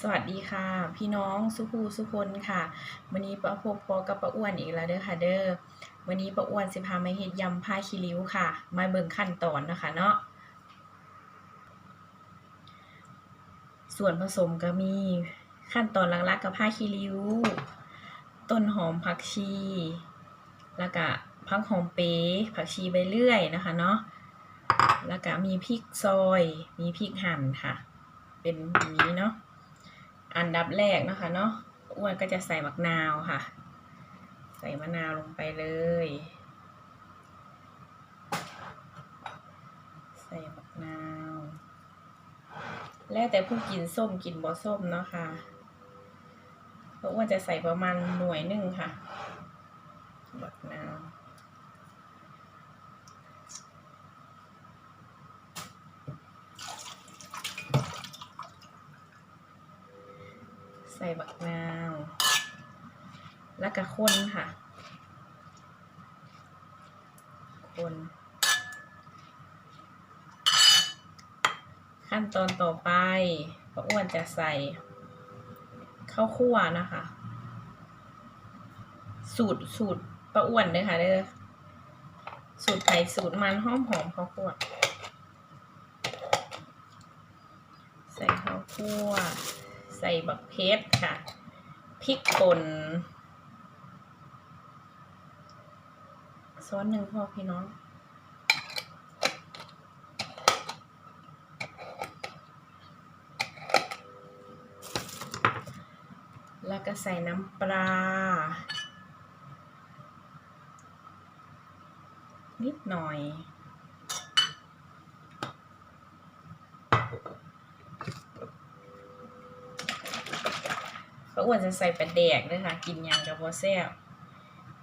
สวัสดีค่ะ พี่น้องสุภูสุคนค่ะวันนี้ป้าพบพอกับป้าอ้วนอีกแล้วเด้อค่ะเด้อวันนี้ป้าอ้วนสิพามาเฮ็ดยำผ้าคีริ้วค่ะ มาเบิ่งขั้นตอนนะคะเนาะส่วนผสมก็มีขั้นตอนหลักๆกับผ้าคีริ้ว ต้นหอมผักชี แล้วก็ผักหอมเป๊ผักชีใบเลื่อยนะคะเนาะแล้วก็มีพริกซอย มีพริกหั่นค่ะ เป็นอย่างนี้เนาะ อันดับแรกนะคะเนาะอ้วนก็จะใส่มะนาวค่ะ ใส่มะนาวลงไปเลย ใส่มะนาว แล้วแต่ผู้กินส้มกินบ่ส้มเนาะค่ะเพราะอ้วนจะใส่ประมาณหน่วยหนึ่งค่ะมะนาว ใส่บักนาว แล้วก็คนค่ะ คนขั้นตอนต่อไปป้าอ้วนจะใส่ข้าวคั่วนะคะ สูตรสูตรป้าอ้วนเลยค่ะเด้อสูตรไผ่สูตรมันหอมหอมข้าวคั่วใส่ข้าวคั่ว ใส่บักเพชรค่ะพริกป่นซ้อนหนึ่งพอพี่น้องแล้วก็ใส่น้ำปลา นิดหน่อย อ้วนจะใส่ปลาแดกด้วยค่ะกินหยังกับบ่แซ่บ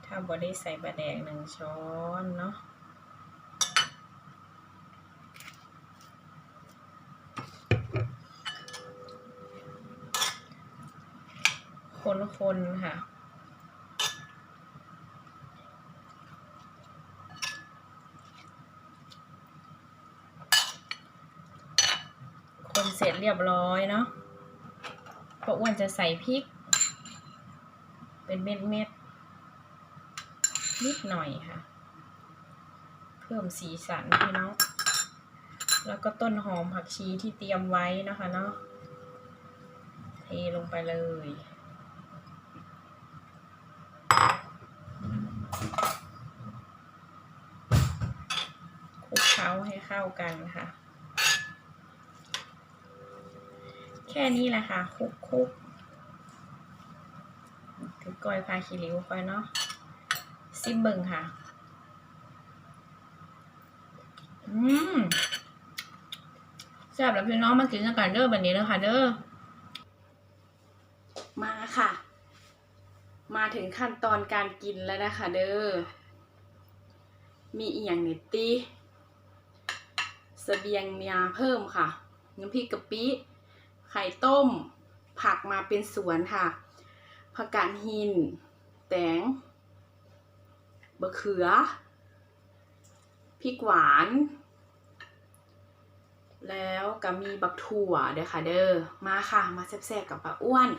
ถ้าบ่ได้ใส่ปลาแดกหนึ่งช้อนเนาะคนๆค่ะคนเสร็จเรียบร้อยเนาะป้าอ้วนจะใส่พริก เป็นเม็ดเม็ดๆนิดหน่อยค่ะ เพิ่มสีสันพี่น้องแล้วก็ต้นหอมผักชีที่เตรียมไว้นะคะเนาะเทลงไปเลยคลุกเคล้าให้เข้ากันค่ะ แค่นี้แหละค่ะคลุกคุก กอยพาคีริ้วไปเนาะซิมเบิงค่ะ อืมแซ่บแล้วพี่น้องมากินกันเด้อแบบนี้เลยค่ะ เด้อ มาค่ะ มาถึงขั้นตอนการกินแล้วนะคะ เด้อ มีอีกอย่างเนตตีเสบียงเมียเพิ่มค่ะ น้ำพริกกะปิ ไข่ต้ม ผักมาเป็นสวนค่ะ ผักกาดหิน แตงบะเขือ พริกหวาน แล้วก็มีบักถั่วเด้อค่ะเด้อ มาค่ะ มาแซ่บๆกับป้าอ้วน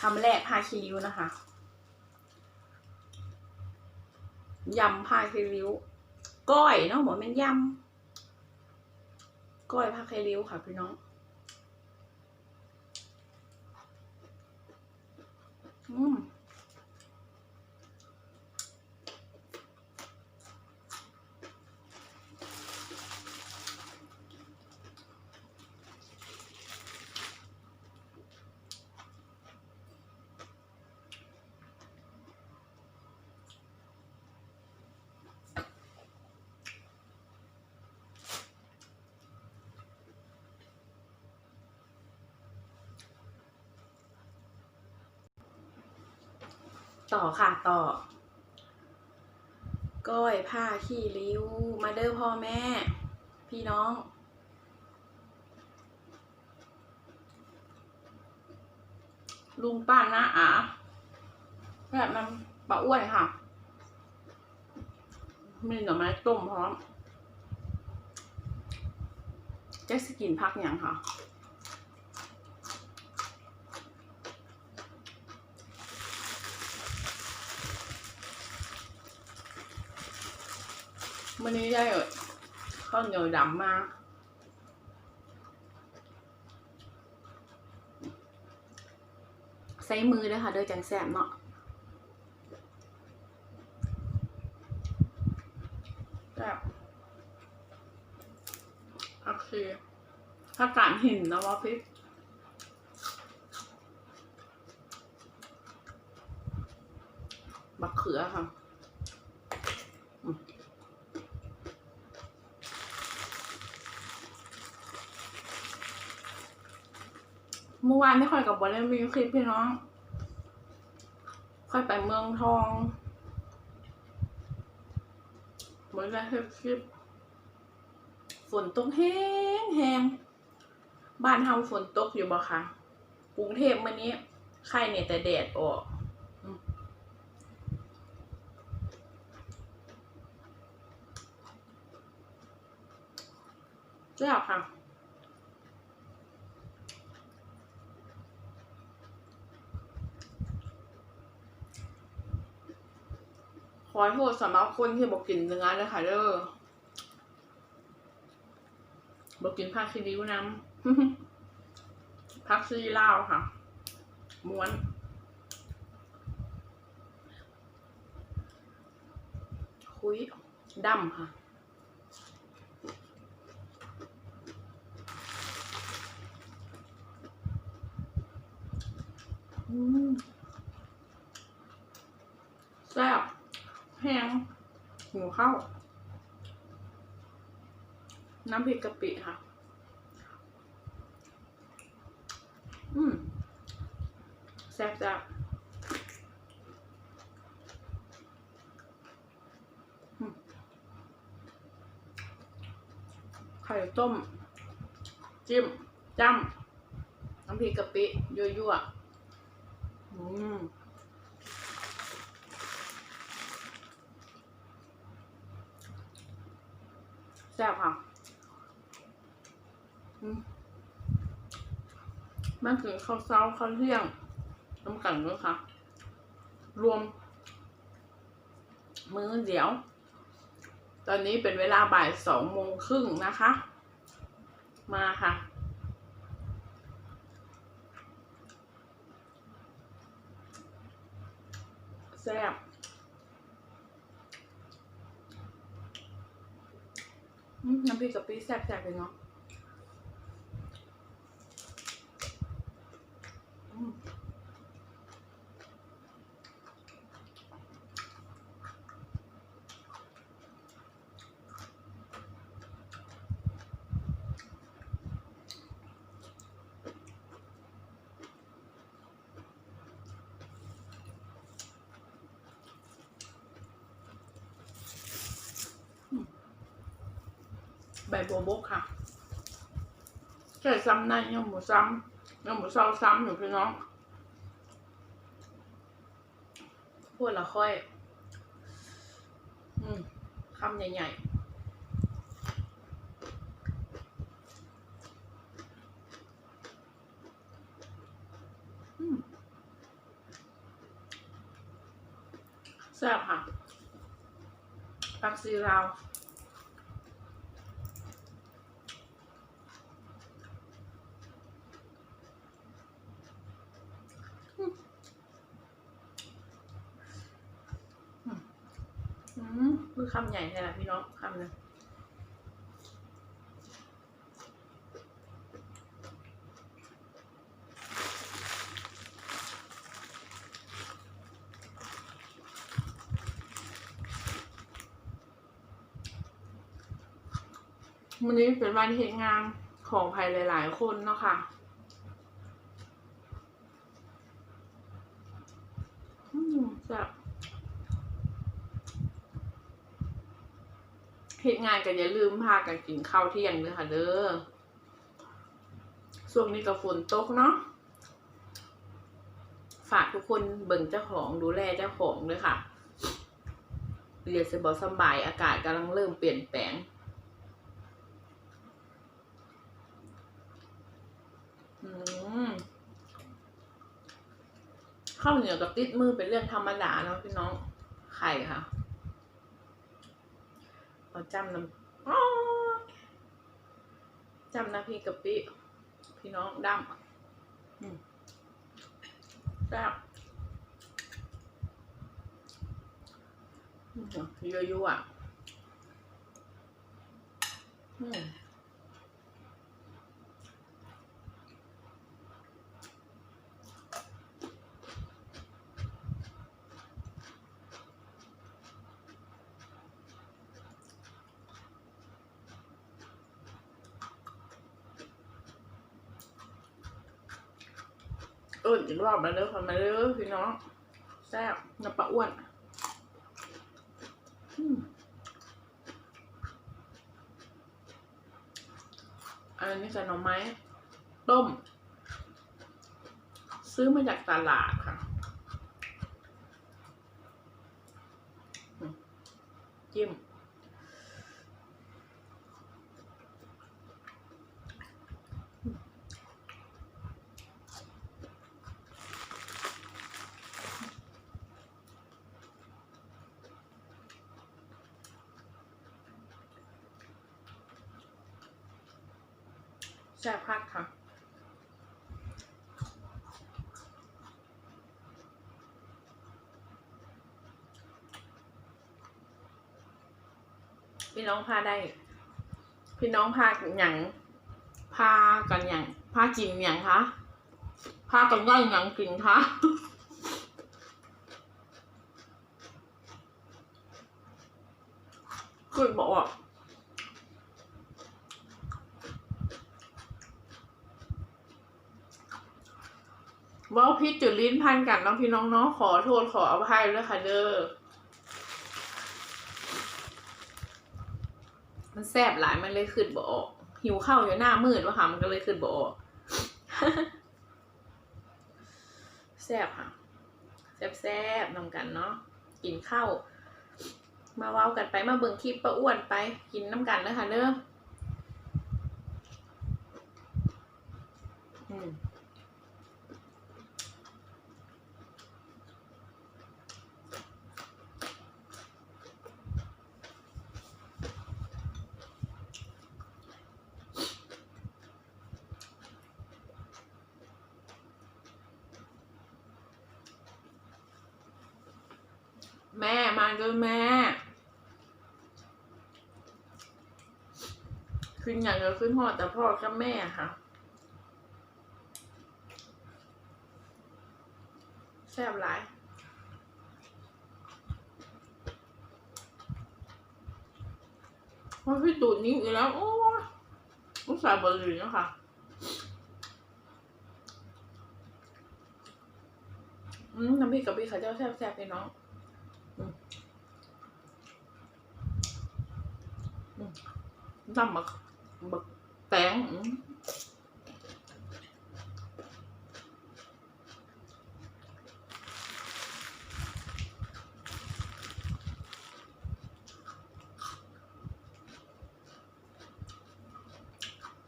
ทำแรกพาคิริ้วนะคะยำผ้าคีริ้ว ก้อยเนาะหมอเป็นยำ ก้อยผักไคริ้วค่ะพี่น้องอืม ต่อค่ะต่อ ก้อยผ้าขี้ริ้ว มาเด้อพ่อแม่ พี่น้องลุงป้าน้าอาแบบมันปลาอ้วนค่ะ มีหน่อไม้ต้มพร้อมแจ็คสกินพักอย่างค่ะ วันนี้ได้ข้าวเหนียวดำมาใส่มือเลยค่ะเด้อจังแสบเนาะแบบโอเคถ้าการหินนะว่าพี่บักเขือค่ะอืมเมื่ อวานไม่ค่อยกับบอลเล่นมีคลิปพี่น้อง ค่อยไปเมืองทองเหมือนกันคลิปฝนตกแห้งแห้งบ้านเฮาฝนตกอยู่บ่คะกรุงเทพมื้อนี้ใครเนี่ยแต่แดดออกอืมเจ้าค่ะ ข อโทษสำหรับคนที่บอกกินเนื้อเลยค่ะเด้อบอกกินผักซีดิวน้ำผักซีลาวค่ะ ม้วนคุยดำค่ะ อืมแซ่บ แห้งหิวข้าว น้ำพริกกะปิค่ะ อืมแซ่บแซ่บอืม ไข่ต้ม จิ้มจ้ำน้ำพริกกะปิยั่วๆอืมแซ่บค่ะมันถึงข้าวเช้าข้าวเที่ยงน้ำกันด้วยค่ะ รวม มื้อเดียว ตอนนี้เป็นเวลาบ่ายสองโมงครึ่งนะคะ มาค่ะ แซ่บอืมน้ำพริกกะปิแซ่บๆเลยเนาะ ใบบัวบกค่ะใช่ซ้ำในยังหมูซ้ำยังหมูเศร้าซ้ำอยู่พี่น้อง พูดละค่อย อืมคำใหญ่ๆแซ่บค่ะปักซีราว อืมคือคำให ญ่ใช่ไหมพี่น้องคำนึงวันนี้เป็นวันเหตุงานของใครหลาย ๆ คนเนาะค่ะ เฮ็ดงานกันอย่าลืมพากันกินข้าวเที่ยงเด้อค่ะเด้อช่วงนี้ก็ฝนตกเนาะฝากทุกคนเบิ่งเจ้าของดูแลเจ้าของด้วยค่ะเรียนสบอสบายอากาศกำลังเริ่มเปลี่ยนแปลง ข้าวเหนียวกับติดมือเป็นเรื่องธรรมดาเนาะพี่น้อง ไข่ค่ะ เราจำน้ำจำน้ำพริกกะปิพี่น้องดำอืมแซ่บอืมเยอะอยู่อะ อืมเอออีกรอบมาเด้อค่ะมาเด้อพี่น้องแซ่บน้ำปลาอ้วนอันนี้กับหน่อไม้ต้ม ซื้อมาจากตลาดค่ะ จิ้ม แซ่บพักค่ะพี่น้องพาได้ พี่น้องพาหยังพากันหยังพากินหยังคะพากันย่อยหยังกินคะคือบอกว่า ว่าพิษจุดลิ้นพันกันน้องพี่น้องเนาะขอโทษขออภัยด้วยค่ะเด้อมันแสบหลายมันเลยขึ้นบ่ออกหิวข้าวอยู่หน้ามืดวะค่ะมันก็เลยขึ้นบ่ออกแสบค่ะแสบแสบๆนำกันเนาะกินข้าวมาเว้ากันไปมาเบิ่งคลิปประอ้วนไป กินน้ำกันเลยค่ะเด้อ แม่มาด้วยแม่ ขึ้นอย่างเดียวขึ้นพ่อแต่พ่อกับแม่ค่ะ แซ่บหลายว่าพี่ตูดนิ้วอีกแล้ว โอ้ยอุตส่าห์บริเนะคะอืมน้ำพริกกับพี่ขาเจ้าแซ่บๆพี่น้อง น้ำมักบักแตง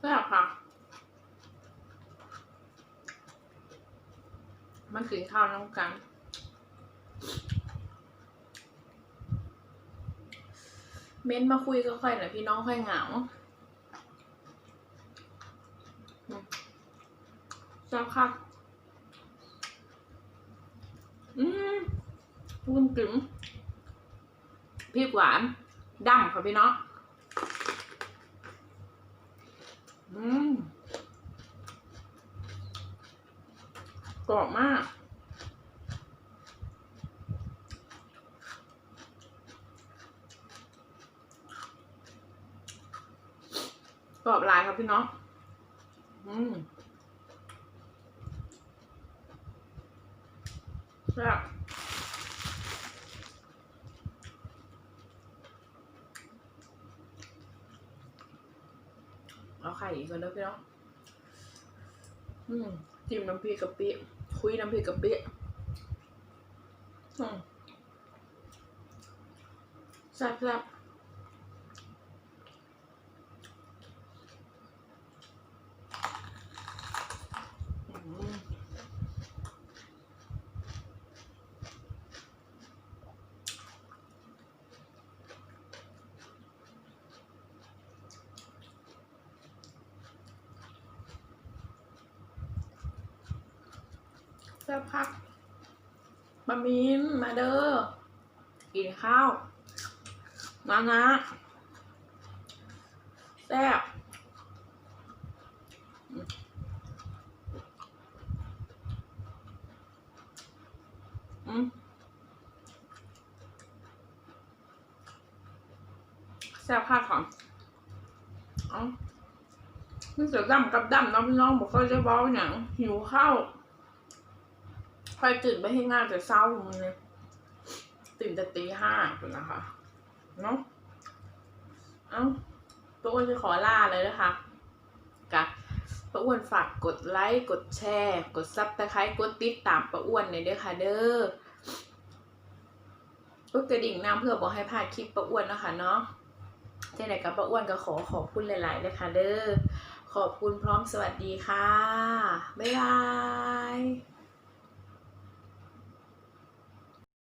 แซ่บค่ะ มันกินข้าวน้ำกัน เม้นมาคุยก็ค่อยหน่อยพี่น้องค่อยเหงาอืมแซ่บค่ะ อืมพุ่มกึ๋มพริกหวานดำค่ะพี่น้อง อืมกรอบมาก กรอบลายครับพี่น้อง อืมแซ่บเอาไข่อีกก่อนเด้อพี่น้อง อืมจิ้มน้ำพริกกะปิ คุยน้ำพริกกะปิอืมแซ่บแซ่บอืม ซ่บคัก บะมินมาเด้อกินข้าวมานะแซ่บอืมแซ่บคักของอ้านี่เสือดำกับดำน้องพี่น้องบอกเขาจะบ้าอย่างหิวข้าว ใครตื่นไปให้งานแต่เช้ามึงเลยตื่นแต่ตีห้าคุณนะคะ เนาะเอ้าป้าอ้วนจะขอลาเลยนะคะกะป้าอ้วนฝากกดไลค์กดแชร์ กดซับตะไคร้กดติดตามป้าอ้วนหน่อยเด้อค่ะเด้อกดกระดิ่งน้ำเพื่อบอกให้พลาดคลิปป้าอ้วนนะคะเนาะเจ้าไหนกับป้าอ้วนก็ขอขอบคุณหลายๆเลยค่ะเด้อขอบคุณพร้อมสวัสดีค่ะ บ๊ายบาย